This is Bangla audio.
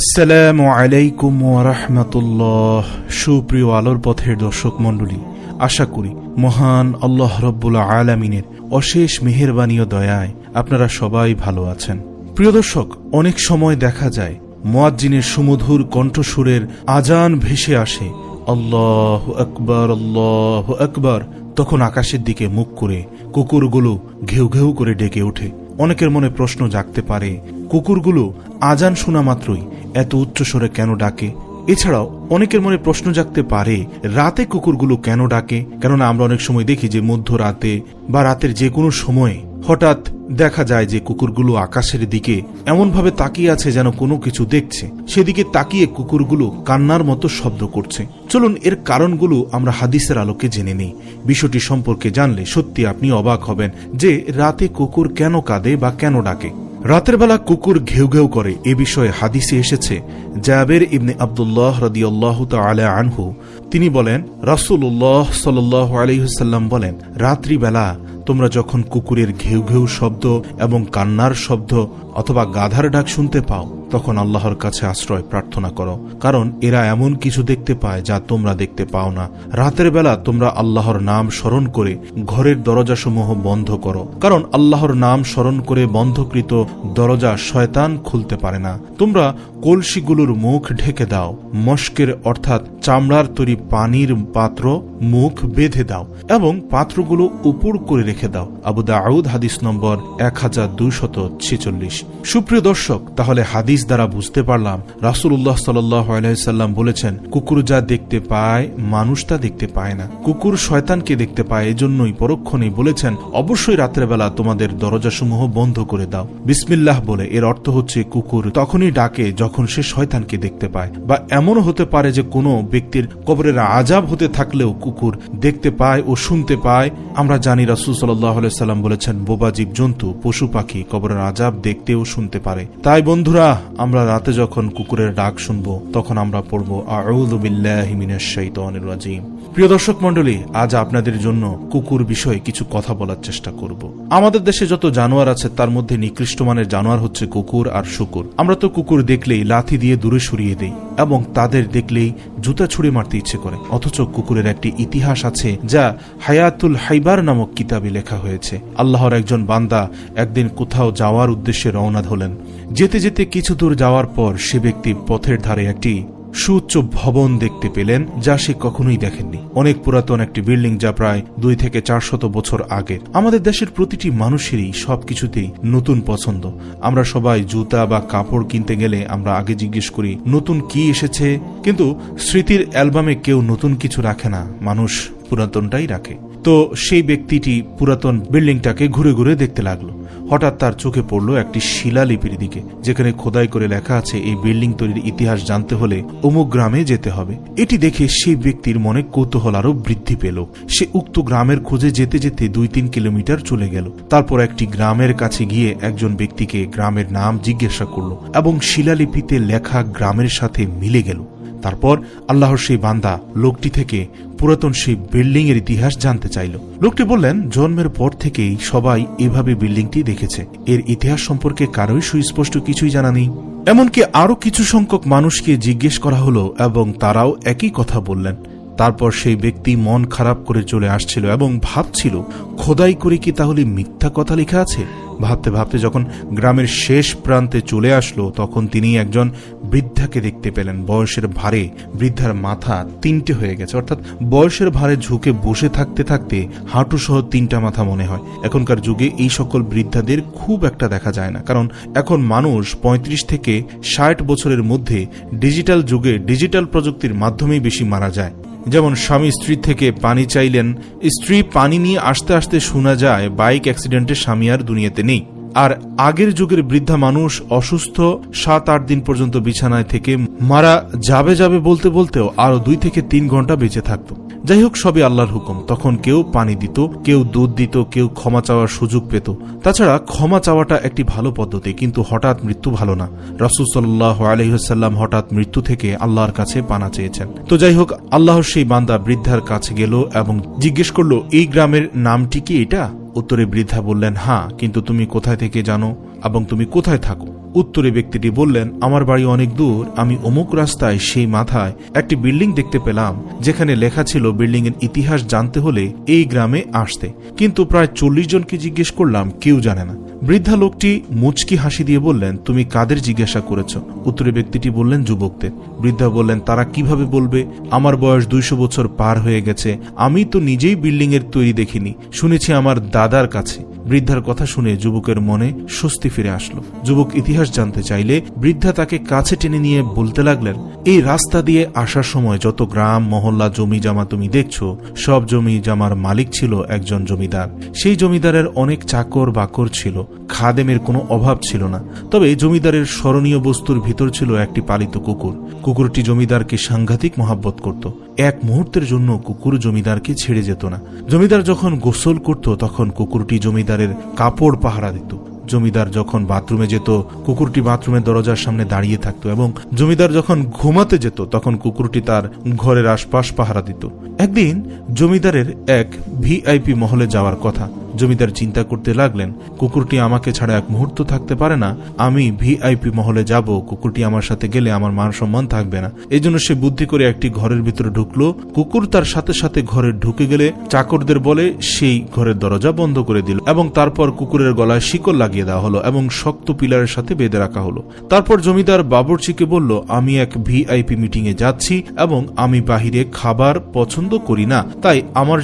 আসসালামু আলাইকুম ওরহমতুল্লাহ সুপ্রিয় আলোর পথের দর্শক মণ্ডলী, আশা করি মহান আল্লাহ রব্বুল আলামিনের অশেষ মেহেরবানি ও দয়ায় আপনারা সবাই ভালো আছেন। প্রিয় দর্শক, অনেক সময় দেখা যায়, মোয়াজ্জিনের সুমধুর কণ্ঠসুরের আজান ভেসে আসে, আল্লাহ আকবর আল্লাহ আকবর, তখন আকাশের দিকে মুখ করে কুকুরগুলো ঘেউ ঘেউ করে ডেকে ওঠে। অনেকের মনে প্রশ্ন জাগতে পারে, কুকুরগুলো আজান শোনা মাত্রই এত উচ্চস্বরে কেন ডাকে? এছাড়াও অনেকের মনে প্রশ্ন জাগতে পারে, রাতে কুকুরগুলো কেন ডাকে? কেননা আমরা অনেক সময় দেখি যে মধ্যরাতে বা রাতের যে কোনো সময়ে হঠাৎ দেখা যায় যে কুকুরগুলো আকাশের দিকে এমনভাবে তাকিয়ে আছে যেন কোনো কিছু দেখছে। সেদিকে তাকিয়ে কুকুরগুলো কান্নার মতো শব্দ করছে। চলুন এর কারণগুলো আমরা হাদিসের আলোকে জেনে নিই। বিষয়টি সম্পর্কে জানলে সত্যি আপনি অবাক হবেন যে রাতে কুকুর কেন কাঁদে বা কেন ডাকে। রাতের বেলা কুকুর ঘেউ ঘেউ করে এ বিষয়ে হাদিসে এসেছে, জাবের ইবনে আবদুল্লাহ রদিয়াল্লাহ তালা আনহু। তিনি বলেন রাসুল্লাহ সাল আলহিহাল্লাম বলেন, রাত্রিবেলা তোমরা যখন কুকুরের ঘেউ ঘেউ শব্দ এবং কান্নার শব্দ অথবা গাধার ডাক শুনতে পাও তখন আল্লাহর কাছে আশ্রয় প্রার্থনা করো, কারণ এরা এমন কিছু দেখতে পায় যা তোমরা দেখতে পাও না। রাতের বেলা তোমরা আল্লাহর নাম স্মরণ করে ঘরের দরজাসমূহ বন্ধ করো, কারণ আল্লাহর নাম স্মরণ করে বন্ধকৃত দরজা শয়তান খুলতে পারে না। তোমরা কলসিগুলোর মুখ ঢেকে দাও, মস্কের অর্থাৎ চামড়ার তৈরি পানির পাত্র মুখ বেঁধে দাও এবং পাত্রগুলো উপর করে রেখে দাও। আবু দাউদ হাদিস নম্বর এক হাজার দুইশত ছেচল্লিশ। সুপ্রিয় দর্শক, তাহলে হাদিস দ্বারা বুঝতে পারলাম রাসুল্লাহ সাল্লাম বলেছেন, কুকুর যা দেখতে পায়, মানুষ তা দেখতে পায় না। কুকুর শয়তানকে দেখতে পায়, এজন্যই পরক্ষণে বলেছেন, অবশ্যই রাত্রেবেলা তোমাদের দরজাসমূহ বন্ধ করে দাও। বিসমিল্লাহ বলে, এর অর্থ হচ্ছে কুকুর তখনই ডাকে যখন সে শয়তানকে দেখতে পায়। বা এমনও হতে পারে যে কোনো ব্যক্তির কবরের আজাব হতে থাকলেও কুকুর দেখতে পায় ও শুনতে পায়। আমরা জানি রাসুল সাল্লাহ সাল্লাম বলেছেন, বোবা জীব জন্তু, পশু পাখি কবরের আজাব দেখতে ও শুনতে পারে। তাই বন্ধুরা, আমরা রাতে যখন কুকুরের ডাক শুনব, তখন আমরা পড়ব আউদ্দিল্লাহিমিনাজিম প্রিয় দর্শক মন্ডলী আজ আপনাদের জন্য কুকুর বিষয়ে কিছু কথা বলার চেষ্টা করব। আমাদের দেশে যত জানোয়ার আছে, তার মধ্যে নিকৃষ্ট মানের জানোয়ার হচ্ছে কুকুর আর শুকুর। আমরা তো কুকুর দেখলেই লাথি দিয়ে দূরে সরিয়ে দেই এবং তাদের দেখলেই জুতা ছুড়ে মারতে ইচ্ছে করে। অথচ কুকুরের একটি ইতিহাস আছে যা হায়াতুল হাইবার নামক কিতাবে লেখা হয়েছে। আল্লাহর একজন বান্দা একদিন কোথাও যাওয়ার উদ্দেশ্যে রওনা হলেন। যেতে যেতে কিছু দূর যাওয়ার পর সে ব্যক্তি পথের ধারে একটি সুউচ্চ ভবন দেখতে পেলেন যা সে কখনোই দেখেননি। অনেক পুরাতন একটি বিল্ডিং যা প্রায় দুই থেকে চারশত বছর আগের আমাদের দেশের প্রতিটি মানুষেরই সবকিছুতেই নতুন পছন্দ। আমরা সবাই জুতা বা কাপড় কিনতে গেলে আমরা আগে জিজ্ঞেস করি, নতুন কি এসেছে? কিন্তু স্মৃতির অ্যালবামে কেউ নতুন কিছু রাখে না, মানুষ পুরাতনটাই রাখে। তো সেই ব্যক্তিটি পুরাতন বিল্ডিংটাকে ঘুরে ঘুরে দেখতে লাগল। হঠাৎ তার চোখে পড়ল একটি শিলালিপির দিকে, যেখানে খোদাই করে লেখা আছে, এই বিল্ডিং তৈরির ইতিহাস জানতে হলে অমুক গ্রামে যেতে হবে। এটি দেখে সেই ব্যক্তির মনে কৌতূহল আরও বৃদ্ধি পেল। সে উক্ত গ্রামের খোঁজে যেতে যেতে দুই তিন কিলোমিটার চলে গেল। তারপর একটি গ্রামের কাছে গিয়ে একজন ব্যক্তিকে গ্রামের নাম জিজ্ঞাসা করল এবং শিলালিপিতে লেখা গ্রামের সাথে মিলে গেল। তারপর আল্লাহর সেই বান্দা লোকটি থেকে পুরাতন সেই বিল্ডিং এর ইতিহাস জানতে চাইল। লোকটি বললেন, জন্মের পর থেকেই সবাই এভাবে বিল্ডিংটি দেখেছে। এর ইতিহাস সম্পর্কে কারোই সুস্পষ্ট কিছুই জানা নেই। এমনকি আরও কিছু সংখ্যক মানুষকে জিজ্ঞেস করা হলো এবং তারাও একই কথা বললেন। তারপর সেই ব্যক্তি মন খারাপ করে চলে আসছিল এবং ভাবছিল, খোদাই করে কি তাহলে মিথ্যা কথা লেখা আছে? ভাবতে ভাবতে যখন গ্রামের শেষ প্রান্তে চলে আসলো, তখন তিনি একজন বৃদ্ধাকে দেখতে পেলেন। বয়সের ভারে বৃদ্ধার মাথা তিনটে হয়ে গেছে। অর্থাৎ বয়সের ভারে ঝুঁকে বসে থাকতে থাকতে হাঁটু সহ তিনটা মাথা মনে হয়। এখনকার যুগে এই সকল বৃদ্ধাদের খুব একটা দেখা যায় না। কারণ এখন মানুষ ৩৫ থেকে ষাট বছরের মধ্যে ডিজিটাল যুগে ডিজিটাল প্রযুক্তির মাধ্যমেই বেশি মারা যায়। যেমন স্বামী স্ত্রী থেকে পানি চাইলেন, স্ত্রী পানি নিয়ে আসতে আসতে শোনা যায়, বাইক অ্যাক্সিডেন্টে স্বামী আর দুনিয়াতে নেই। আর আগের যুগের বৃদ্ধা মানুষ অসুস্থ সাত আট দিন পর্যন্ত বিছানায় থেকে মারা যাবে যাবে বলতে বলতেও আরও দুই থেকে তিন ঘণ্টা বেঁচে থাকতো। যাই হোক সবই আল্লাহর হুকুম। তখন কেউ পানি দিত, কেউ দুধ দিত, কেউ ক্ষমা চাওয়ার সুযোগ পেত। তাছাড়া ক্ষমা চাওয়াটা একটি ভালো পদ্ধতি, কিন্তু হঠাৎ মৃত্যু ভালো না। রসুল সাল্লাহ হঠাৎ মৃত্যু থেকে আল্লাহর কাছে পানা চেয়েছেন। তো যাই হোক আল্লাহর সেই বান্দা বৃদ্ধার কাছে গেল এবং জিজ্ঞেস করল, এই গ্রামের নামটি কি এটা? উত্তরে বৃদ্ধা বললেন হ্যাঁ কিন্তু তুমি কোথায় থেকে জানো? এবং তুমি কোথায় থাকো? উত্তরে ব্যক্তিটি বললেন, আমার বাড়ি অনেক দূর। আমি অমুক রাস্তায় সেই মাথায় একটি বিল্ডিং দেখতে পেলাম, যেখানে লেখা ছিল বিল্ডিং এর ইতিহাস জানতে হলে এই গ্রামে আসতে। কিন্তু প্রায় চল্লিশ জনকে জিজ্ঞেস করলাম, কেউ জানে না। বৃদ্ধা লোকটি মুচকি হাসি দিয়ে বললেন, তুমি কাদের জিজ্ঞাসা করেছ? উত্তরে ব্যক্তিটি বললেন, যুবকদের। বৃদ্ধা বললেন, তারা কীভাবে বলবে? আমার বয়স দুইশো বছর পার হয়ে গেছে। আমি তো নিজেই বিল্ডিং এর তৈরি দেখিনি। শুনেছি আমার দাদার কাছে। বৃদ্ধার কথা শুনে যুবকের মনে স্বস্তি ফিরে আসলো। যুবক ইতিহাস জানতে চাইলে বৃদ্ধা তাকে কাছে টেনে নিয়ে বলতে লাগলেন, এই রাস্তা দিয়ে আসার সময় যত গ্রাম, মহল্লা জমি জামা তুমি দেখছ, সব জমি জামার মালিক ছিল একজন জমিদার। সেই জমিদারের অনেক চাকর বাকর ছিল, খাদেমের কোনো অভাব ছিল না। তবে জমিদারের স্মরণীয় বস্তুর ভিতর ছিল একটি পালিত কুকুর। কুকুরটি জমিদারকে সাংঘাতিক মহাব্বত করত। এক মুহূর্তের জন্য কুকুর জমিদারকে ছেড়ে যেত না। জমিদার যখন গোসল করত, তখন কুকুরটি জমিদারের কাপড় পাহারা দিত। জমিদার যখন বাথরুমে যেত, কুকুরটি বাথরুমের দরজার সামনে দাঁড়িয়ে থাকতো এবং জমিদার যখন ঘুমাতে যেত, তখন কুকুরটি তার ঘরের আশপাশ পাহারা দিত। একদিন জমিদারের এক ভিআইপি মহলে যাওয়ার কথা। জমিদার চিন্তা করতে লাগলেন, কুকুরটি আমাকে ছাড়া এক মুহূর্ত থাকতে পারে না। আমি ভিআইপি মহলে যাব। কুকুরটি আমার সাথে গেলে আমার মান সম্মান থাকবে না। এই জন্য সে বুদ্ধি করে একটি ঘরের ভিতরে ঢুকলো। কুকুর তার সাথে সাথে ঘরে ঢুকে গেলে চাকরদের বলে, সেই ঘরের দরজা বন্ধ করে দিল। এবং তারপর কুকুরের গলায় শিকল লাগিয়ে দেওয়া হলো এবং শক্ত পিলারের সাথে বেঁধে রাখা হলো। তারপর জমিদার বাবরচিকে বলল, আমি এক ভিআইপি মিটিং এ যাচ্ছি এবং আমি বাহিরে খাবার পছন্দ করি না। তাই আমার